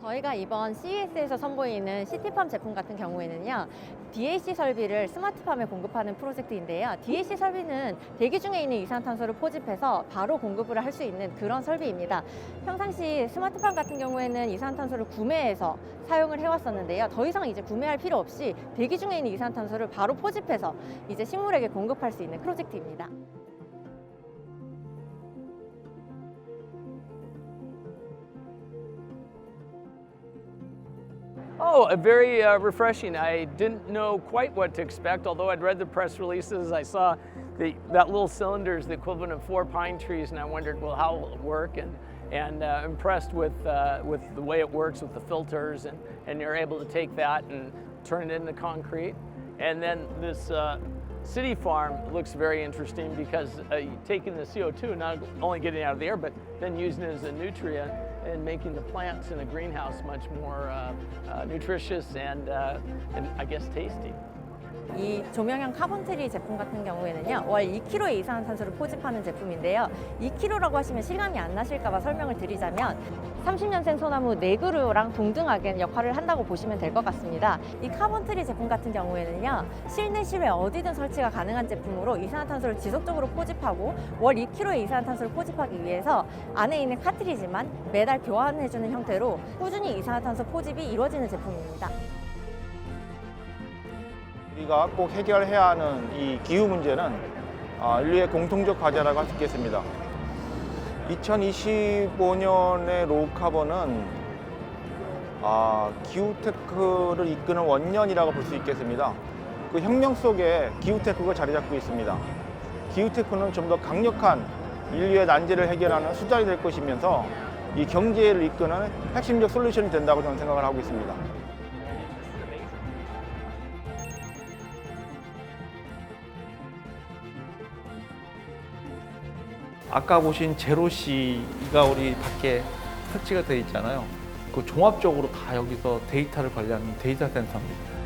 저희가 이번 CES에서 선보이는 시티팜 제품 같은 경우에는요, DAC 설비를 스마트팜에 공급하는 프로젝트인데요. DAC 설비는 대기 중에 있는 이산탄소를 포집해서 바로 공급을 할 수 있는 그런 설비입니다. 평상시 스마트팜 같은 경우에는 이산탄소를 구매해서 사용을 해왔었는데요. 더 이상 이제 구매할 필요 없이 대기 중에 있는 이산탄소를 바로 포집해서 이제 식물에게 공급할 수 있는 프로젝트입니다. Oh, very uh, refreshing. I didn't know quite what to expect, although I'd read the press releases. I saw the, that little cylinder is the equivalent of four pine trees, and I wondered, well, how will it work? And, and uh, impressed with, uh, with the way it works with the filters, and, and you're able to take that and turn it into concrete. And then this uh, city farm looks very interesting because uh, taking the CO2, not only getting it out of the air, but then using it as a nutrient and making the plants in a greenhouse much more uh, uh, nutritious and, uh, and I guess tasty. 이 조명형 카본트리 제품 같은 경우에는요 월 2kg의 이산화탄소를 포집하는 제품인데요. 2kg라고 하시면 실감이 안 나실까봐 설명을 드리자면 30년생 소나무 4그루랑 동등하게 역할을 한다고 보시면 될 것 같습니다. 이 카본트리 제품 같은 경우에는요 실내 실외 어디든 설치가 가능한 제품으로 이산화탄소를 지속적으로 포집하고 월 2kg의 이산화탄소를 포집하기 위해서 안에 있는 카트리지만 매달 교환해주는 형태로 꾸준히 이산화탄소 포집이 이루어지는 제품입니다 우리가 꼭 해결해야 하는 이 기후 문제는 아, 인류의 공통적 과제라고 할 수 있겠습니다. 2025년의 로우카본은 아, 기후테크를 이끄는 원년이라고 볼 수 있겠습니다. 그 혁명 속에 기후테크가 자리 잡고 있습니다. 기후테크는 좀 더 강력한 인류의 난제를 해결하는 수단이 될 것이면서 이 경제를 이끄는 핵심적 솔루션이 된다고 저는 생각을 하고 있습니다. 아까 보신 제로시가 우리 밖에 설치가 되어 있잖아요. 그 종합적으로 다 여기서 데이터를 관리하는 데이터 센터입니다.